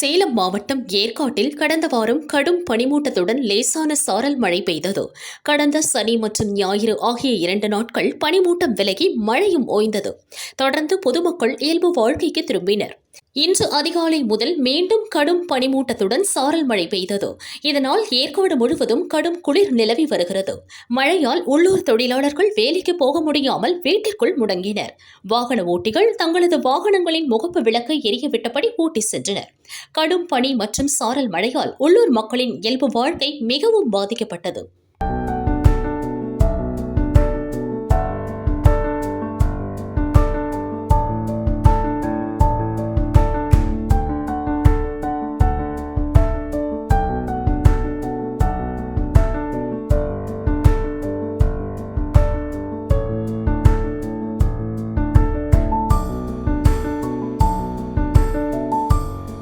சேலம் மாவட்டம் ஏற்காட்டில் கடந்த வாரம் கடும் பனிமூட்டத்துடன் லேசான சாரல் மழை பெய்தது. கடந்த சனி மற்றும் ஞாயிறு ஆகிய இரண்டு நாட்கள் பனிமூட்டம் விலகி மழையும் ஓய்ந்தது. தொடர்ந்து பொதுமக்கள் இயல்பு வாழ்க்கைக்கு திரும்பினர். இன்று அதிகாலை முதல் மீண்டும் கடும் பனிமூட்டத்துடன் சாரல் மழை பெய்தது. இதனால் ஏற்காடு முழுவதும் கடும் குளிர் நிலவி வருகிறது. மழையால் உள்ளூர் தொழிலாளர்கள் வேலைக்கு போக முடியாமல் வீட்டிற்குள் முடங்கினர். வாகன ஓட்டிகள் தங்களது வாகனங்களின் முகப்பு விளக்கை எரியவிட்டபடி ஓட்டி சென்றனர். கடும் பனி மற்றும் சாரல் மழையால் உள்ளூர் மக்களின் இயல்பு வாழ்க்கை மிகவும் பாதிக்கப்பட்டது.